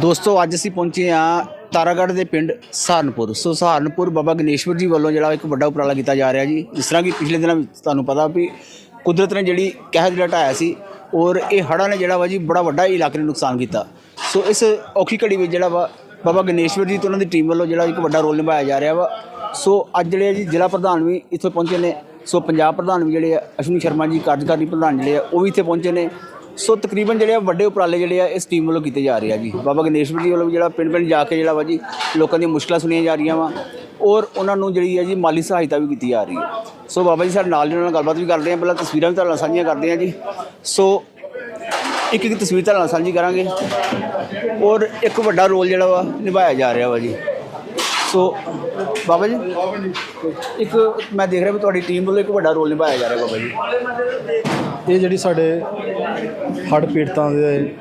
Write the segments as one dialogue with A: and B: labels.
A: ਦੋਸਤੋ, ਅੱਜ ਅਸੀਂ ਪਹੁੰਚੇ ਆ ਤਾਰਾਗੜ੍ਹ ਦੇ ਪਿੰਡ ਸਹਾਰਨਪੁਰ। ਸੋ ਸਹਾਰਨਪੁਰ ਬਾਬਾ ਗਣੇਸ਼ਵਰ ਜੀ ਵੱਲੋਂ ਜਿਹੜਾ ਇੱਕ ਵੱਡਾ ਉਪਰਾਲਾ ਕੀਤਾ ਜਾ ਰਿਹਾ ਜੀ, ਜਿਸ ਤਰ੍ਹਾਂ ਕਿ ਪਿਛਲੇ ਦਿਨਾਂ ਵਿੱਚ ਤੁਹਾਨੂੰ ਪਤਾ ਵੀ ਕੁਦਰਤ ਨੇ ਜਿਹੜੀ ਕਹਿਰ ਜਿਹੜਾ ਢਾਇਆ ਸੀ, ਔਰ ਇਹ ਹੜ੍ਹਾਂ ਨੇ ਜਿਹੜਾ ਵਾ ਜੀ ਬੜਾ ਵੱਡਾ ਇਲਾਕੇ ਨੂੰ ਨੁਕਸਾਨ ਕੀਤਾ। ਸੋ ਇਸ ਔਖੀ ਘੜੀ ਵਿੱਚ ਜਿਹੜਾ ਵਾ ਬਾਬਾ ਗਣੇਸ਼ਵਰ ਜੀ ਤੇ ਉਹਨਾਂ ਦੀ ਟੀਮ ਵੱਲੋਂ ਜਿਹੜਾ ਇੱਕ ਵੱਡਾ ਰੋਲ ਨਿਭਾਇਆ ਜਾ ਰਿਹਾ ਵਾ। ਸੋ ਅੱਜ ਜਿਹੜੇ ਆ ਜੀ ਜ਼ਿਲ੍ਹਾ ਪ੍ਰਧਾਨ ਵੀ ਇੱਥੇ ਪਹੁੰਚੇ ਨੇ। ਸੋ ਪੰਜਾਬ ਪ੍ਰਧਾਨ ਵੀ ਜਿਹੜੇ ਆ, ਅਸ਼ਵਨੀ ਸ਼ਰਮਾ ਜੀ, ਕਾਰਜਕਾਰੀ ਪ੍ਰਧਾਨ ਜਿਹੜੇ ਆ, ਉਹ ਵੀ ਇੱਥੇ ਪਹੁੰਚੇ ਨੇ। ਸੋ ਤਕਰੀਬਨ ਜਿਹੜੇ ਆ ਵੱਡੇ ਉਪਰਾਲੇ ਜਿਹੜੇ ਆ ਇਸ ਟੀਮ ਵੱਲੋਂ ਕੀਤੇ ਜਾ ਰਹੇ ਆ ਜੀ। ਬਾਬਾ ਗਣੇਸ਼ਵਰ ਜੀ ਵੱਲੋਂ ਵੀ ਜਿਹੜਾ ਪਿੰਡ ਪਿੰਡ ਜਾ ਕੇ ਜਿਹੜਾ ਵਾ ਜੀ, ਲੋਕਾਂ ਦੀਆਂ ਮੁਸ਼ਕਲਾਂ ਸੁਣੀਆਂ ਜਾ ਰਹੀਆਂ ਵਾ ਔਰ ਉਹਨਾਂ ਨੂੰ ਜਿਹੜੀ ਹੈ ਜੀ ਮਾਲੀ ਸਹਾਇਤਾ ਵੀ ਕੀਤੀ ਜਾ ਰਹੀ ਹੈ ਸੋ ਬਾਬਾ ਜੀ ਸਾਡੇ ਨਾਲ ਜੀ ਨਾਲ ਗੱਲਬਾਤ ਵੀ ਕਰਦੇ ਹਾਂ ਪਹਿਲਾਂ ਤਸਵੀਰਾਂ ਵੀ ਤੁਹਾਡੇ ਨਾਲ ਸਾਂਝੀਆਂ ਕਰਦੇ ਹਾਂ ਜੀ। ਸੋ ਇੱਕ ਇੱਕ ਤਸਵੀਰ ਤੁਹਾਡੇ ਨਾਲ ਸਾਂਝੀ ਕਰਾਂਗੇ ਔਰ ਇੱਕ ਵੱਡਾ ਰੋਲ ਜਿਹੜਾ ਵਾ ਨਿਭਾਇਆ ਜਾ ਰਿਹਾ ਵਾ ਜੀ। ਸੋ, ਬਾਬਾ ਜੀ, ਇੱਕ ਮੈਂ ਦੇਖ ਰਿਹਾ ਵੀ ਤੁਹਾਡੀ ਟੀਮ ਵੱਲੋਂ ਇੱਕ ਵੱਡਾ ਰੋਲ ਨਿਭਾਇਆ ਜਾ ਰਿਹਾ ਬਾਬਾ ਜੀ।
B: ਇਹ ਜਿਹੜੀ ਸਾਡੇ ਹੜ੍ਹ ਪੀੜਤਾਂ ਦੇ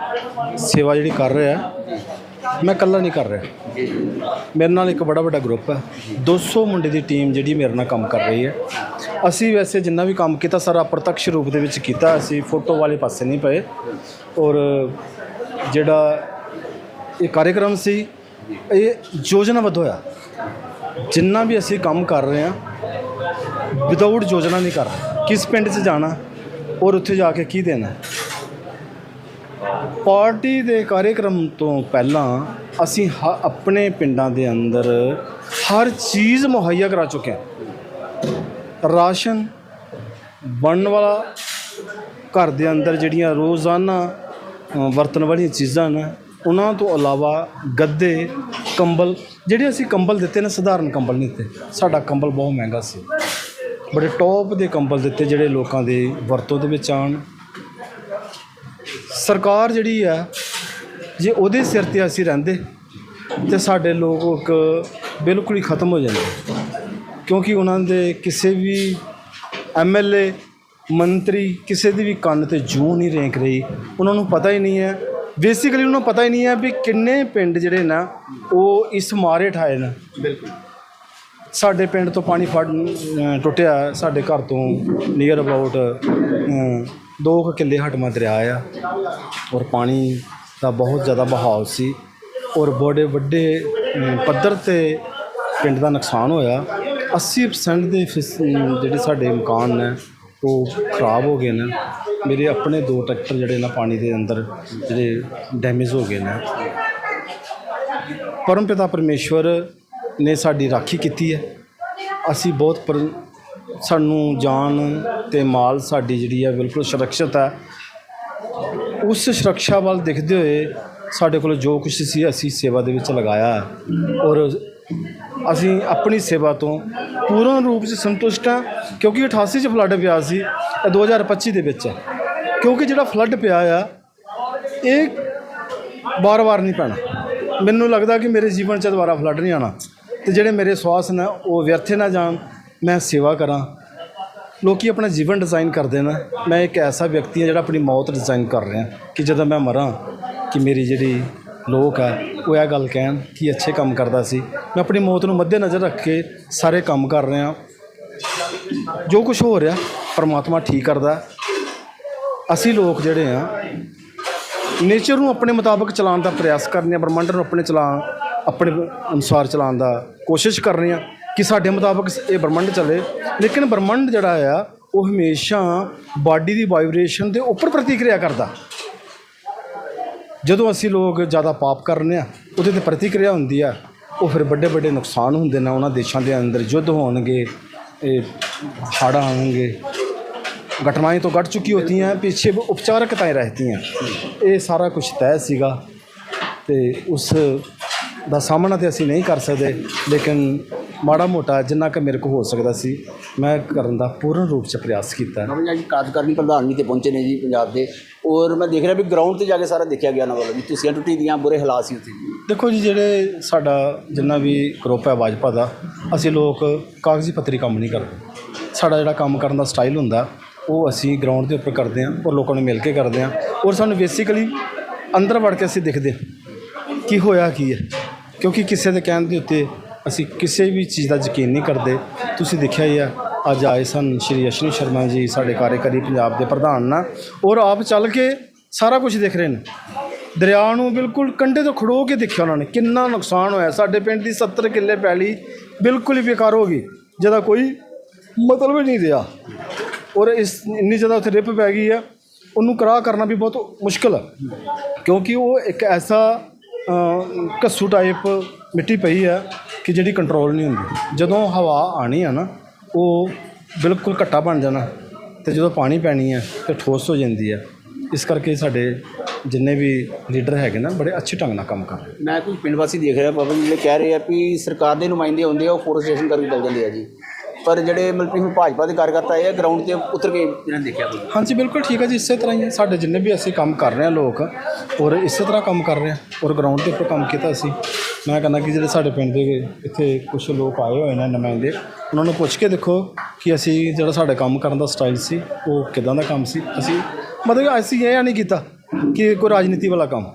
B: ਸੇਵਾ ਜਿਹੜੀ ਕਰ ਰਿਹਾ, ਮੈਂ ਇਕੱਲਾ ਨਹੀਂ ਕਰ ਰਿਹਾ। ਮੇਰੇ ਨਾਲ ਇੱਕ ਬੜਾ ਵੱਡਾ ਗਰੁੱਪ ਹੈ। 200 ਮੁੰਡੇ ਦੀ ਟੀਮ ਜਿਹੜੀ ਮੇਰੇ ਨਾਲ ਕੰਮ ਕਰ ਰਹੀ ਹੈ। ਅਸੀਂ ਵੈਸੇ ਜਿੰਨਾ ਵੀ ਕੰਮ ਕੀਤਾ, ਸਾਰਾ ਪ੍ਰਤੱਖ ਰੂਪ ਦੇ ਵਿੱਚ ਕੀਤਾ, ਅਸੀਂ ਫੋਟੋ ਵਾਲੇ ਪਾਸੇ ਨਹੀਂ ਪਏ। ਔਰ ਜਿਹੜਾ ਇਹ ਕਾਰਜਕ੍ਰਮ ਸੀ, ਇਹ ਯੋਜਨਾਬੱਧ ਹੋਇਆ। ਜਿੰਨਾ ਵੀ ਅਸੀਂ ਕੰਮ ਕਰ ਰਹੇ ਹਾਂ ਵਿਦਆਊਟ ਯੋਜਨਾ ਨਹੀਂ ਕਰ ਕਿਸ ਪਿੰਡ 'ਚ ਜਾਣਾ ਔਰ ਉੱਥੇ ਜਾ ਕੇ ਕੀ ਦੇਣਾ? ਪਾਰਟੀ ਦੇ ਕਾਰਜਕ੍ਰਮ ਤੋਂ ਪਹਿਲਾਂ ਅਸੀਂ ਹ- ਆਪਣੇ ਪਿੰਡਾਂ ਦੇ ਅੰਦਰ ਹਰ ਚੀਜ਼ ਮੁਹੱਈਆ ਕਰਾ ਚੁੱਕੇ ਹਾਂ। ਰਾਸ਼ਨ ਬਣਨ ਵਾਲਾ ਘਰ ਦੇ ਅੰਦਰ ਜਿਹੜੀਆਂ ਰੋਜ਼ਾਨਾ ਵਰਤਣ ਵਾਲੀਆਂ ਚੀਜ਼ਾਂ ਨੇ ਉਹਨਾਂ ਤੋਂ ਇਲਾਵਾ ਗੱਦੇ, ਕੰਬਲ, ਜਿਹੜੇ ਅਸੀਂ ਕੰਬਲ ਦਿੱਤੇ ਨੇ, ਸਧਾਰਨ ਕੰਬਲ ਨਹੀਂ ਦਿੱਤੇ। ਸਾਡਾ ਕੰਬਲ ਬਹੁਤ ਮਹਿੰਗਾ ਸੀ। ਬੜੇ ਟੌਪ ਦੇ ਕੰਬਲ ਦਿੱਤੇ ਜਿਹੜੇ ਲੋਕਾਂ ਦੇ ਵਰਤੋਂ ਦੇ ਵਿੱਚ ਆਣ ਸਰਕਾਰ ਜਿਹੜੀ ਆ, ਜੇ ਉਹਦੇ ਸਿਰ ਤੇ ਅਸੀਂ ਰਹਿੰਦੇ, ਤੇ ਸਾਡੇ ਲੋਕ ਬਿਲਕੁਲ ਹੀ ਖਤਮ ਹੋ ਜਾਂਦੇ। ਕਿਉਂਕਿ ਉਹਨਾਂ ਦੇ ਕਿਸੇ ਵੀ ਐਮਐਲਏ ਮੰਤਰੀ, ਕਿਸੇ ਦੀ ਵੀ ਕੰਨ ਤੇ ਜੂ ਨਹੀਂ ਰੇਂਕ ਰਹੀ। ਉਹਨਾਂ ਨੂੰ ਪਤਾ ਹੀ ਨਹੀਂ ਹੈ ਬੇਸਿਕਲੀ ਉਹਨਾਂ ਨੂੰ ਪਤਾ ਹੀ ਨਹੀਂ ਹੈ ਵੀ ਕਿੰਨੇ ਪਿੰਡ ਜਿਹੜੇ ਨਾ ਉਹ ਇਸ ਮਾਰੇ ਠਾਏ ਨੇ।
A: ਬਿਲਕੁਲ।
B: ਸਾਡੇ ਪਿੰਡ ਤੋਂ ਪਾਣੀ ਫੜ ਟੁੱਟਿਆ ਸਾਡੇ ਘਰ ਤੋਂ ਨੀਅਰ ਅਬਾਊਟ ਦੋ ਕੁ ਕਿੱਲੇ ਹਟਮਾ ਦਰਿਆ ਆ ਔਰ ਪਾਣੀ ਦਾ ਬਹੁਤ ਜ਼ਿਆਦਾ ਬਹਾਵ ਸੀ ਔਰ ਬੜੇ ਵੱਡੇ ਪੱਧਰ ਤੇ ਪਿੰਡ ਦਾ ਨੁਕਸਾਨ ਹੋਇਆ। 80% ਦੇ ਜਿਹੜੇ ਸਾਡੇ ਮਕਾਨ ਨੇ ਉਹ ਖਰਾਬ ਹੋ ਗਏ ਨੇ। ਮੇਰੇ ਆਪਣੇ ਦੋ ਟਰੈਕਟਰ ਜਿਹੜੇ ਨਾ ਪਾਣੀ ਦੇ ਅੰਦਰ ਜਿਹੜੇ ਡੈਮੇਜ ਹੋ ਗਏ ਨੇ। ਪਰਮ ਪਿਤਾ ਪਰਮੇਸ਼ਵਰ ਨੇ ਸਾਡੀ ਰਾਖੀ ਕੀਤੀ ਹੈ। ਅਸੀਂ ਬਹੁਤ ਪਰ ਸਾਨੂੰ ਜਾਨ ਤੇ ਮਾਲ ਸਾਡੀ ਜਿਹੜੀ ਹੈ ਬਿਲਕੁਲ ਸੁਰੱਖਿਅਤ ਹੈ। ਉਸ ਸੁਰੱਖਿਆ ਵੱਲ ਦੇਖਦੇ ਹੋਏ ਸਾਡੇ ਕੋਲ ਜੋ ਕੁਝ ਸੀ, ਅਸੀਂ ਸੇਵਾ ਦੇ ਵਿੱਚ ਲਗਾਇਆ ਹੈ। ਔਰ ਅਸੀਂ ਆਪਣੀ ਸੇਵਾ ਤੋਂ ਪੂਰਨ ਰੂਪ 'ਚ ਸੰਤੁਸ਼ਟ ਹਾਂ, ਕਿਉਂਕਿ 88 'ਚ ਫਲੱਡ ਪਿਆ ਸੀ, ਇਹ 2025 ਦੇ ਵਿੱਚ ਹੈ। ਕਿਉਂਕਿ ਜਿਹੜਾ ਫਲੱਡ ਪਿਆ ਆ, ਇਹ ਵਾਰ-ਵਾਰ ਨਹੀਂ ਪੈਣਾ। ਮੈਨੂੰ ਲੱਗਦਾ ਕਿ ਮੇਰੇ ਜੀਵਨ 'ਚ ਦੁਬਾਰਾ ਫਲੱਡ ਨਹੀਂ ਆਣਾ ਤੇ ਜਿਹੜੇ ਮੇਰੇ ਸਵਾਸ ਨੇ, ਉਹ ਵਿਅਰਥੇ ਨਾ ਜਾਣ। ਮੈਂ ਸੇਵਾ ਕਰਾਂ। ਲੋਕੀ ਆਪਣਾ ਜੀਵਨ ਡਿਜ਼ਾਈਨ ਕਰਦੇ ਨੇ। ਮੈਂ ਇੱਕ ਐਸਾ ਵਿਅਕਤੀ ਹਾਂ ਜਿਹੜਾ ਆਪਣੀ ਮੌਤ ਡਿਜ਼ਾਈਨ ਕਰ ਰਿਹਾ। ਕਿ ਜਦੋਂ ਮੈਂ ਮਰਾਂ, ਕਿ ਮੇਰੀ ਜਿਹੜੀ ਲੋਕ ਆ, ਉਹ ਇਹ ਗੱਲ ਕਹਿਣ ਕਿ ਅੱਛੇ ਕੰਮ ਕਰਦਾ ਸੀ। ਮੈਂ ਆਪਣੀ ਮੌਤ ਨੂੰ ਮੱਦੇ ਨਜ਼ਰ ਰੱਖ ਕੇ ਸਾਰੇ ਕੰਮ ਕਰ ਰਿਹਾ। ਜੋ ਕੁਝ ਹੋ ਰਿਹਾ, ਪਰਮਾਤਮਾ ਠੀਕ ਕਰਦਾ। ਅਸੀਂ ਲੋਕ ਜਿਹੜੇ ਆ ਨੇਚਰ ਨੂੰ ਆਪਣੇ ਮੁਤਾਬਕ ਚਲਾਉਣ ਦਾ ਪ੍ਰਯਾਸ ਕਰਨੇ ਆ, ਬ੍ਰਹਮੰਡ ਨੂੰ ਆਪਣੇ ਚਲਾ, ਆਪਣੇ ਅਨੁਸਾਰ ਚਲਾਉਣ ਦਾ ਕੋਸ਼ਿਸ਼ ਕਰ ਰਹੇ ਆ ਕਿ ਸਾਡੇ ਮੁਤਾਬਕ ਇਹ ਬ੍ਰਹਮੰਡ ਚੱਲੇ। ਲੇਕਿਨ ਬ੍ਰਹਮੰਡ ਜਿਹੜਾ ਆ, ਉਹ ਹਮੇਸ਼ਾ ਬਾਡੀ ਦੀ ਵਾਈਬ੍ਰੇਸ਼ਨ ਦੇ ਉੱਪਰ ਪ੍ਰਤੀਕਿਰਿਆ ਕਰਦਾ। ਜਦੋਂ ਅਸੀਂ ਲੋਕ ਜ਼ਿਆਦਾ ਪਾਪ ਕਰਨੇ ਆ, ਉਹਦੇ ਤੇ ਪ੍ਰਤੀਕਿਰਿਆ ਹੁੰਦੀ ਆ, ਉਹ ਫਿਰ ਵੱਡੇ ਵੱਡੇ ਨੁਕਸਾਨ ਹੁੰਦੇ ਨੇ, ਉਹਨਾਂ ਦੇਸ਼ਾਂ ਦੇ ਅੰਦਰ ਯੁੱਧ ਹੋਣਗੇ, ਇਹ ਹੜ੍ਹ ਆਉਣਗੇ घटनाएं तो घट चुकी होती हैं पीछे वो उपचारकताएं रहती हैं ਇਹ ਸਾਰਾ ਕੁਝ ਤੈਅ ਸੀਗਾ ਤੇ ਉਸ ਦਾ ਸਾਹਮਣਾ ਤੇ ਅਸੀਂ ਨਹੀਂ ਕਰ ਸਕਦੇ ਲੇਕਿਨ ਮਾੜਾ ਮੋਟਾ ਜਿੰਨਾ ਕਿ ਮੇਰੇ ਕੋਲ ਹੋ ਸਕਦਾ ਸੀ ਮੈਂ ਕਰਨ ਦਾ ਪੂਰਨ ਰੂਪ 'ਚ ਪ੍ਰਯਾਸ ਕੀਤਾ
A: ਬਾਬਾ ਜੀ ਅੱਜ ਕਾਰਜਕਾਰੀ ਪ੍ਰਧਾਨ ਵੀ ਤੇ ਪਹੁੰਚੇ ਨੇ ਜੀ ਪੰਜਾਬ ਦੇ ਔਰ ਮੈਂ ਦੇਖ ਰਿਹਾ ਵੀ ਗਰਾਊਂਡ ਤੇ ਜਾ ਕੇ ਸਾਰਾ ਦੇਖਿਆ ਗਿਆ ਨਾ ਵੱਲੋਂ ਵੀ ਤੁਸੀਂ ਟੁੱਟੀ ਦੀਆਂ ਬੁਰੇ ਹਾਲਾਤ ਸੀ ਉੱਥੇ
B: ਦੇਖੋ ਜੀ ਜਿਹੜੇ ਸਾਡਾ ਜਿੰਨਾ ਵੀ ਗਰੁੱਪ ਹੈ ਭਾਜਪਾ ਦਾ ਅਸੀਂ ਲੋਕ ਕਾਗਜ਼ੀ ਪੱਤਰੀ ਕੰਮ ਨਹੀਂ ਕਰਦੇ ਸਾਡਾ ਜਿਹੜਾ ਕੰਮ ਕਰਨ ਦਾ ਸਟਾਈਲ ਹੁੰਦਾ ਉਹ ਅਸੀਂ ਗਰਾਊਂਡ ਦੇ ਉੱਪਰ ਕਰਦੇ ਹਾਂ ਔਰ ਲੋਕਾਂ ਨੂੰ ਮਿਲ ਕੇ ਕਰਦੇ ਹਾਂ ਔਰ ਸਾਨੂੰ ਬੇਸਿਕਲੀ ਅੰਦਰ ਵੜ ਕੇ ਅਸੀਂ ਦੇਖਦੇ ਹਾਂ ਕਿ ਹੋਇਆ ਕੀ ਹੈ। ਕਿਉਂਕਿ ਕਿਸੇ ਦੇ ਕਹਿਣ ਦੇ ਉੱਤੇ ਅਸੀਂ ਕਿਸੇ ਵੀ ਚੀਜ਼ ਦਾ ਯਕੀਨ ਨਹੀਂ ਕਰਦੇ। ਤੁਸੀਂ ਦੇਖਿਆ ਹੀ ਆ, ਅੱਜ ਆਏ ਸਨ ਸ਼੍ਰੀ ਅਸ਼ਵਨੀ ਸ਼ਰਮਾ ਜੀ ਸਾਡੇ ਕਾਰਜਕਾਰੀ ਪੰਜਾਬ ਦੇ ਪ੍ਰਧਾਨ ਨਾ ਔਰ ਆਪ ਚੱਲ ਕੇ ਸਾਰਾ ਕੁਝ ਦੇਖ ਰਹੇ ਨੇ। ਦਰਿਆ ਨੂੰ ਬਿਲਕੁਲ ਕੰਢੇ ਤੋਂ ਖੜੋ ਕੇ ਦੇਖਿਆ ਉਹਨਾਂ ਨੇ। ਕਿੰਨਾ ਨੁਕਸਾਨ ਹੋਇਆ। ਸਾਡੇ ਪਿੰਡ ਦੀ 70 ਕਿੱਲੇ ਪੈਲੀ ਬਿਲਕੁਲ ਹੀ ਬੇਕਾਰ ਹੋ ਗਈ। ਜਿਹਦਾ ਕੋਈ ਮਤਲਬ ਹੀ ਨਹੀਂ ਰਿਹਾ। ਔਰ ਇਸ ਇੰਨੀ ਜ਼ਿਆਦਾ ਉੱਥੇ ਰਿਪ ਪੈ ਗਈ ਆ, ਉਹਨੂੰ ਕਰਾ ਕਰਨਾ ਵੀ ਬਹੁਤ ਮੁਸ਼ਕਲ ਹੈ ਕਿਉਂਕਿ ਉਹ ਇੱਕ ਐਸਾ ਘੱਸੂ ਟਾਈਪ ਮਿੱਟੀ ਪਈ ਆ ਕਿ ਜਿਹੜੀ ਕੰਟਰੋਲ ਨਹੀਂ ਹੁੰਦੀ। ਜਦੋਂ ਹਵਾ ਆਣੀ ਆ ਨਾ, ਉਹ ਬਿਲਕੁਲ ਘੱਟਾ ਬਣ ਜਾਣਾ ਤੇ ਜਦੋਂ ਪਾਣੀ ਪੈਣੀ ਹੈ ਤੇ ਠੋਸ ਹੋ ਜਾਂਦੀ ਹੈ ਇਸ ਕਰਕੇ ਸਾਡੇ ਜਿੰਨੇ ਵੀ ਲੀਡਰ ਹੈਗੇ ਨਾ, ਬੜੇ ਅੱਛੇ ਢੰਗ ਨਾਲ ਕੰਮ ਕਰ ਰਹੇ
A: ਮੈਂ ਕੋਈ ਪਿੰਡ ਵਾਸੀ ਦੇਖ ਰਿਹਾ ਬਾਬਾ ਜੀ ਜਿਹੜੇ ਕਹਿ ਰਹੇ ਆ ਵੀ ਸਰਕਾਰ ਦੇ ਨੁਮਾਇੰਦੇ ਹੁੰਦੇ ਆ, ਉਹ ਫੋਰਸ ਸਟੇਸ਼ਨ ਕਰਕੇ ਚੱਲ ਜਾਂਦੇ ਆ ਜੀ। ਪਰ ਜਿਹੜੇ ਮਤਲਬ ਕਿ ਹੁਣ ਭਾਜਪਾ ਦੇ ਕਾਰਜਕਰਤਾ ਆਏ ਗਰਾਊਂਡ ਤੇ ਉਤਰ ਕੇ ਜਿਹਨਾਂ ਦੇਖਿਆ ਕੋਈ?
B: ਹਾਂਜੀ, ਬਿਲਕੁਲ ਠੀਕ ਹੈ ਜੀ, ਇਸੇ ਤਰ੍ਹਾਂ ਹੀ ਹੈ। ਸਾਡੇ ਜਿੰਨੇ ਵੀ ਅਸੀਂ ਕੰਮ ਕਰ ਰਹੇ ਹਾਂ ਲੋਕ, ਔਰ ਇਸੇ ਤਰ੍ਹਾਂ ਕੰਮ ਕਰ ਰਹੇ ਹਾਂ, ਔਰ ਗਰਾਊਂਡ ਦੇ ਉੱਪਰ ਕੰਮ ਕੀਤਾ ਅਸੀਂ। ਮੈਂ ਕਹਿੰਦਾ ਕਿ ਜਿਹੜੇ ਸਾਡੇ ਪਿੰਡ ਦੇ ਇੱਥੇ ਕੁਝ ਲੋਕ ਆਏ ਹੋਏ ਨੇ ਨੁਮਾਇੰਦੇ, ਉਹਨਾਂ ਨੂੰ ਪੁੱਛ ਕੇ ਦੇਖੋ ਕਿ ਅਸੀਂ ਜਿਹੜਾ ਸਾਡਾ ਕੰਮ ਕਰਨ ਦਾ ਸਟਾਈਲ ਸੀ, ਉਹ ਕਿਦਾਂ ਦਾ ਕੰਮ ਸੀ? ਅਸੀਂ ਮਤਲਬ ਅਸੀਂ ਇਹ ਨਹੀਂ ਕੀਤਾ ਕਿ ਕੋਈ ਰਾਜਨੀਤੀ ਵਾਲਾ ਕੰਮ।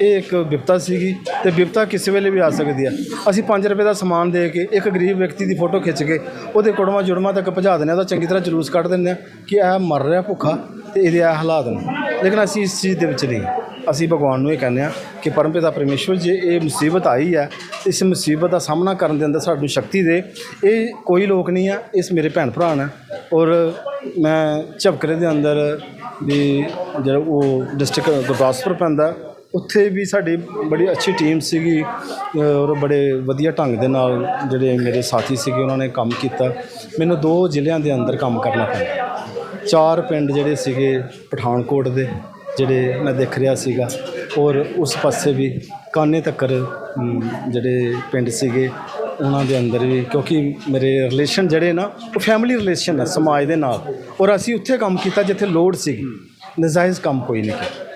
B: ਇਹ ਇੱਕ ਵਿਪਤਾ ਸੀਗੀ ਤੇ ਵਿਪਤਾ ਕਿਸੇ ਵੇਲੇ ਵੀ ਆ ਸਕਦੀ ਆ। ਅਸੀਂ 5 ਰੁਪਏ ਦਾ ਸਮਾਨ ਦੇ ਕੇ ਇੱਕ ਗਰੀਬ ਵਿਅਕਤੀ ਦੀ ਫੋਟੋ ਖਿੱਚ ਕੇ ਉਹਦੇ ਕੁੜਮਾ ਜੁੜਮਾ ਤੱਕ ਭਜਾ ਦਿੰਦੇ ਆ ਉਹਦਾ ਚੰਗੀ ਤਰ੍ਹਾਂ ਜਲੂਸ ਕੱਢ ਦਿੰਦੇ ਆ ਕਿ ਇਹ ਮਰ ਰਿਹਾ ਭੁੱਖਾ ਤੇ ਇਹਦੇ ਇਹ ਹਾਲਾਤ ਨੇ। ਲੇਕਿਨ ਅਸੀਂ ਇਸ ਚੀਜ਼ ਦੇ ਵਿੱਚ ਨਹੀਂ। ਅਸੀਂ ਭਗਵਾਨ ਨੂੰ ਇਹ ਕਹਿੰਦੇ ਆ ਕਿ ਪਰਮਪਿਤਾ ਪਰਮੇਸ਼ਵਰ, ਜੇ ਇਹ ਮੁਸੀਬਤ ਆਈ ਹੈ ਇਸ ਮੁਸੀਬਤ ਦਾ ਸਾਹਮਣਾ ਕਰਨ ਦੇ ਅੰਦਰ ਸਾਨੂੰ ਸ਼ਕਤੀ ਦੇ। ਇਹ ਕੋਈ ਲੋਕ ਨਹੀਂ ਆ, ਇਸ ਮੇਰੇ ਭੈਣ ਭਰਾ ਨੇ। ਔਰ ਮੈਂ ਝਪਕਰੇ ਦੇ ਅੰਦਰ ਵੀ ਜਿਹੜਾ ਉਹ ਡਿਸਟ੍ਰਿਕਟ ਗੁਰਦਾਸਪੁਰ ਪੈਂਦਾ ਉੱਥੇ ਵੀ ਸਾਡੀ ਬੜੀ ਅੱਛੀ ਟੀਮ ਸੀਗੀ ਔਰ ਬੜੇ ਵਧੀਆ ਢੰਗ ਦੇ ਨਾਲ ਜਿਹੜੇ ਮੇਰੇ ਸਾਥੀ ਸੀਗੇ, ਉਹਨਾਂ ਨੇ ਕੰਮ ਕੀਤਾ। ਮੈਨੂੰ ਦੋ ਜ਼ਿਲ੍ਹਿਆਂ ਦੇ ਅੰਦਰ ਕੰਮ ਕਰਨਾ ਪਿਆ ਚਾਰ ਪਿੰਡ ਜਿਹੜੇ ਸੀਗੇ ਪਠਾਨਕੋਟ ਦੇ, ਜਿਹੜੇ ਮੈਂ ਦੇਖ ਰਿਹਾ ਸੀਗਾ, ਔਰ ਉਸ ਪਾਸੇ ਵੀ ਕਾਨੇ ਤੱਕਰ ਜਿਹੜੇ ਪਿੰਡ ਸੀਗੇ, ਉਹਨਾਂ ਦੇ ਅੰਦਰ ਵੀ, ਕਿਉਂਕਿ ਮੇਰੇ ਰਿਲੇਸ਼ਨ ਜਿਹੜੇ ਨਾ, ਉਹ ਫੈਮਿਲੀ ਰਿਲੇਸ਼ਨ ਹੈ ਸਮਾਜ ਦੇ ਨਾਲ। ਔਰ ਅਸੀਂ ਉੱਥੇ ਕੰਮ ਕੀਤਾ ਜਿੱਥੇ ਲੋੜ ਸੀਗੀ। ਨਜਾਇਜ਼ ਕੰਮ ਕੋਈ ਨਹੀਂ ਕੀਤਾ।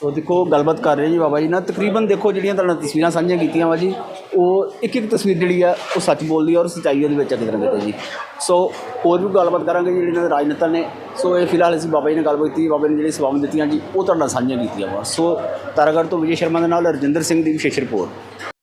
A: ਸੋ ਦੇਖੋ, ਗੱਲਬਾਤ ਕਰ ਰਹੇ ਜੀ ਬਾਬਾ ਜੀ ਨਾਲ ਤਕਰੀਬਨ ਦੇਖੋ ਜਿਹੜੀਆਂ ਤੁਹਾਡੇ ਨਾਲ ਤਸਵੀਰਾਂ ਸਾਂਝੀਆਂ ਕੀਤੀਆਂ ਵਾ ਜੀ, ਉਹ ਇੱਕ ਇੱਕ ਤਸਵੀਰ ਜਿਹੜੀ ਆ, ਉਹ ਸੱਚ ਬੋਲਦੀ ਆ ਔਰ ਸੱਚਾਈ ਉਹਦੇ ਵਿੱਚ ਆ ਕਿਤੇ ਨਾ ਕਿਤੇ ਜੀ। ਸੋ ਹੋਰ ਵੀ ਗੱਲਬਾਤ ਕਰਾਂਗੇ ਜਿਹੜੇ ਇਹਨਾਂ ਦੇ ਰਾਜਨੇਤਾ ਨੇ। ਸੋ ਇਹ ਫਿਲਹਾਲ ਅਸੀਂ ਬਾਬਾ ਜੀ ਨਾਲ ਗੱਲਬਾਤ ਕੀਤੀ, ਬਾਬਾ ਨੇ ਜਿਹੜੀ ਸੇਵਾਵਾਂ ਦਿੱਤੀਆਂ ਜੀ, ਉਹ ਤੁਹਾਡੇ ਨਾਲ ਸਾਂਝੀਆਂ ਕੀਤੀਆਂ ਵਾ। ਸੋ ਤਾਰਾਗੜ੍ਹ ਤੋਂ ਵਿਜੇ ਸ਼ਰਮਾ ਦੇ ਨਾਲ ਰਜਿੰਦਰ ਸਿੰਘ ਦੀ ਵਿਸ਼ੇਸ਼ ਰਿਪੋਰਟ।